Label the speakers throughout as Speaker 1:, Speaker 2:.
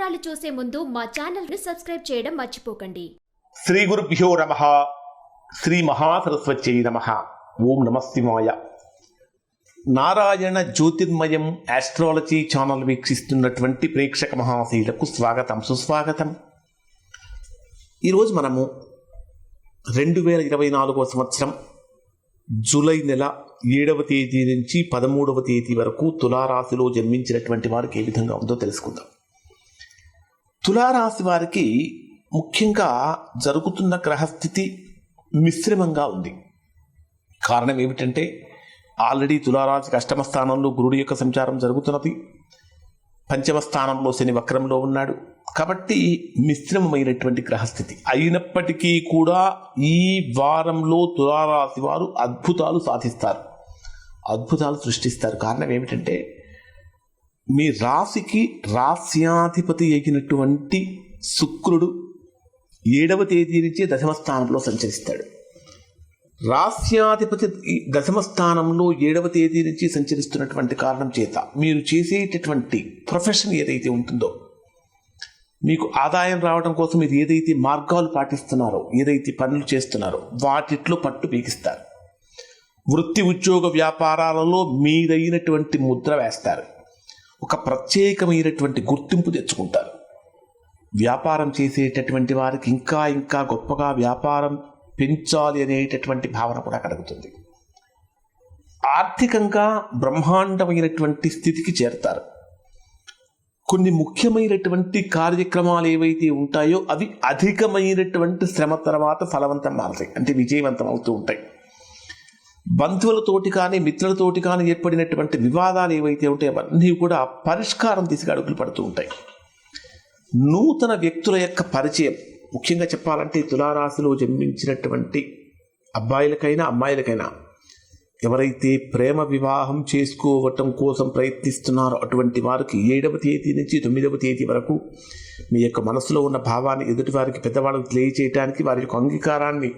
Speaker 1: వివరాలు చూసే ముందు మా ఛానల్ సబ్స్క్రైబ్ చేయడం మర్చిపోకండి.
Speaker 2: శ్రీ గురుభ్యో నమ. శ్రీ మహాసరస్వత్యై నమ. ఓం నమస్తిమాయ నారాయణ జ్యోతిర్మయం ఆస్ట్రాలజీ ఛానల్ వీక్షిస్తున్నటువంటి ప్రేక్షక మహాశీలకు స్వాగతం సుస్వాగతం. ఈరోజు మనము రెండు వేల ఇరవై నాలుగవ సంవత్సరం జూలై నెల ఏడవ తేదీ నుంచి పదమూడవ తేదీ వరకు తులారాశిలో జన్మించినటువంటి వారికి ఏ విధంగా ఉందో తెలుసుకుందాం. తులారాశి వారికి ముఖ్యంగా జరుగుతున్న గ్రహస్థితి మిశ్రమంగా ఉంది. కారణం ఏమిటంటే ఆల్రెడీ తులారాశికి అష్టమ స్థానంలో గురుడి యొక్క సంచారం జరుగుతున్నది. పంచమ స్థానంలో శని వక్రంలో ఉన్నాడు. కాబట్టి మిశ్రమమైనటువంటి గ్రహస్థితి. అయినప్పటికీ కూడా ఈ వారంలో తులారాశి వారు అద్భుతాలు సాధిస్తారు. అద్భుతాలు సృష్టిస్తారు. కారణం ఏమిటంటే మీ రాశికి రాస్యాధిపతి అయినటువంటి శుక్రుడు ఏడవ తేదీ నుంచి దశమ స్థానంలో సంచరిస్తాడు. రాస్యాధిపతి దశమ స్థానంలో ఏడవ తేదీ నుంచి సంచరిస్తున్నటువంటి కారణం చేత మీరు చేసేటటువంటి ప్రొఫెషన్ ఏదైతే ఉంటుందో మీకు ఆదాయం రావడం కోసం మీరు ఏదైతే మార్గాలు పాటిస్తున్నారో ఏదైతే పనులు చేస్తున్నారో వాటిట్లో పట్టు పీకిస్తారు. వృత్తి ఉద్యోగ వ్యాపారాలలో మీదైనటువంటి ముద్ర వేస్తారు. ఒక ప్రత్యేకమైనటువంటి గుర్తింపు తెచ్చుకుంటారు. వ్యాపారం చేసేటటువంటి వారికి ఇంకా ఇంకా గొప్పగా వ్యాపారం పెంచాలి అనేటటువంటి భావన కూడా కలుగుతుంది. ఆర్థికంగా బ్రహ్మాండమైనటువంటి స్థితికి చేరతారు. కొన్ని ముఖ్యమైనటువంటి కార్యక్రమాలు ఏవైతే ఉంటాయో అవి అధికమైనటువంటి శ్రమ తర్వాత ఫలవంతం మారుతాయి. అంటే విజయవంతం అవుతూ ఉంటాయి. బంధువులతోటి కానీ మిత్రులతోటి కానీ ఏర్పడినటువంటి వివాదాలు ఏవైతే ఉంటాయో అవన్నీ కూడా పరిష్కారం తీసుకు అడుగులు పడుతూ ఉంటాయి. నూతన వ్యక్తుల యొక్క పరిచయం. ముఖ్యంగా చెప్పాలంటే తులారాశిలో జన్మించినటువంటి అబ్బాయిలకైనా అమ్మాయిలకైనా ఎవరైతే ప్రేమ వివాహం చేసుకోవటం కోసం ప్రయత్నిస్తున్నారో అటువంటి వారికి ఏడవ తేదీ నుంచి తొమ్మిదవ తేదీ వరకు మీ యొక్క మనసులో ఉన్న భావాన్ని ఎదుటి వారికి పెద్దవాళ్ళకి తెలియచేయడానికి వారి యొక్క అంగీకారాన్ని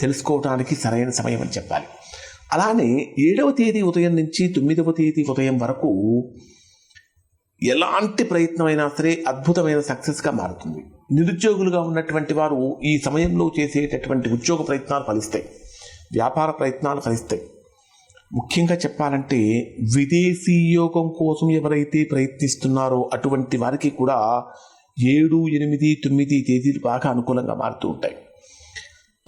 Speaker 2: తెలుసుకోవడానికి సరైన సమయం అని చెప్పాలి. అలానే ఏడవ తేదీ ఉదయం నుంచి తొమ్మిదవ తేదీ ఉదయం వరకు ఎలాంటి ప్రయత్నమైనా సరే అద్భుతమైన సక్సెస్గా మారుతుంది. నిరుద్యోగులుగా ఉన్నటువంటి వారు ఈ సమయంలో చేసేటటువంటి ఉద్యోగ ప్రయత్నాలు ఫలిస్తాయి. వ్యాపార ప్రయత్నాలు ఫలిస్తాయి. ముఖ్యంగా చెప్పాలంటే విదేశీ యోగం కోసం ఎవరైతే ప్రయత్నిస్తున్నారో అటువంటి వారికి కూడా ఏడు ఎనిమిది తొమ్మిది తేదీలు బాగా అనుకూలంగా మారుతూ ఉంటాయి.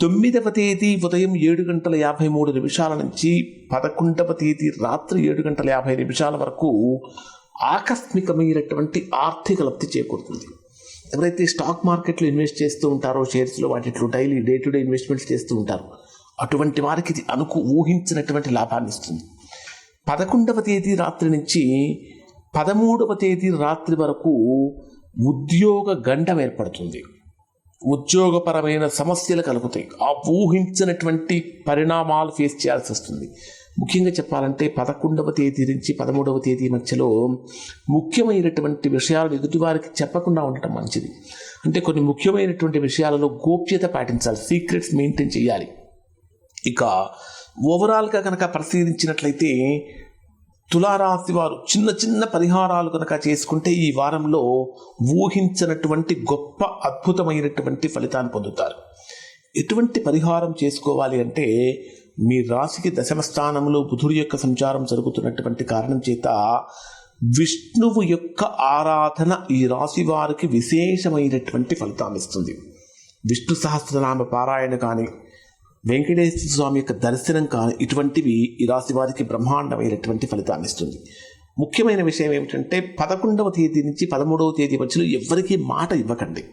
Speaker 2: తొమ్మిదవ తేదీ ఉదయం ఏడు గంటల యాభై మూడు నిమిషాల నుంచి పదకొండవ తేదీ రాత్రి ఏడు గంటల యాభై నిమిషాల వరకు ఆకస్మికమైనటువంటి ఆర్థిక లబ్ధి చేకూరుతుంది. ఎవరైతే స్టాక్ మార్కెట్లో ఇన్వెస్ట్ చేస్తూ ఉంటారో షేర్స్లో వాటిలో daily day to day investments చేస్తూ ఉంటారు. అటువంటి వారికి ఇది అనుకు ఊహించినటువంటి లాభాన్ని ఇస్తుంది. పదకొండవ తేదీ రాత్రి నుంచి పదమూడవ తేదీ రాత్రి వరకు ఉద్యోగ గండం ఏర్పడుతుంది. ఉద్యోగపరమైన సమస్యలు కలుగుతాయి. ఆ ఊహించినటువంటి పరిణామాలు ఫేస్ చేయాల్సి వస్తుంది. ముఖ్యంగా చెప్పాలంటే పదకొండవ తేదీ నుంచి పదమూడవ తేదీ మధ్యలో ముఖ్యమైనటువంటి విషయాలు ఎదుటివారికి చెప్పకుండా ఉండటం మంచిది. అంటే కొన్ని ముఖ్యమైనటువంటి విషయాలలో గోప్యత పాటించాలి సీక్రెట్స్ మెయింటైన్ చేయాలి. ఇక ఓవరాల్గా కనుక పరిశీలించినట్లయితే తులారాశి వారు చిన్న చిన్న పరిహారాలు కనుక చేసుకుంటే ఈ వారంలో ఊహించినటువంటి గొప్ప అద్భుతమైనటువంటి ఫలితాన్ని పొందుతారు. ఎటువంటి పరిహారం చేసుకోవాలి అంటే మీ రాశికి దశమ స్థానంలో బుధుడి యొక్క సంచారం జరుగుతున్నటువంటి కారణం చేత విష్ణువు యొక్క ఆరాధన ఈ రాశి వారికి విశేషమైనటువంటి ఫలితాన్ని ఇస్తుంది. విష్ణు సహస్రనామ పారాయణ కానీ వెంకటేశ్వర స్వామి యొక్క దర్శనం కానీ ఇటువంటివి ఈ రాశి వారికి బ్రహ్మాండమైనటువంటి ఫలితాన్ని ఇస్తుంది. ముఖ్యమైన విషయం ఏమిటంటే పదకొండవ తేదీ నుంచి పదమూడవ తేదీ మధ్యలో ఎవరికీ మాట ఇవ్వకండి.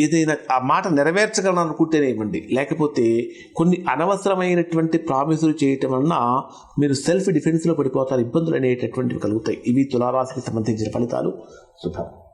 Speaker 2: ఏదైనా ఆ మాట నెరవేర్చగలను అనుకుంటేనే ఇవ్వండి. లేకపోతే కొన్ని అనవసరమైనటువంటి ప్రామిసులు చేయటం వలన మీరు సెల్ఫ్ డిఫెన్స్లో పడిపోతారు ఇబ్బందులు అనేటటువంటివి కలుగుతాయి. ఇవి తులారాశికి సంబంధించిన ఫలితాలు. శుభం.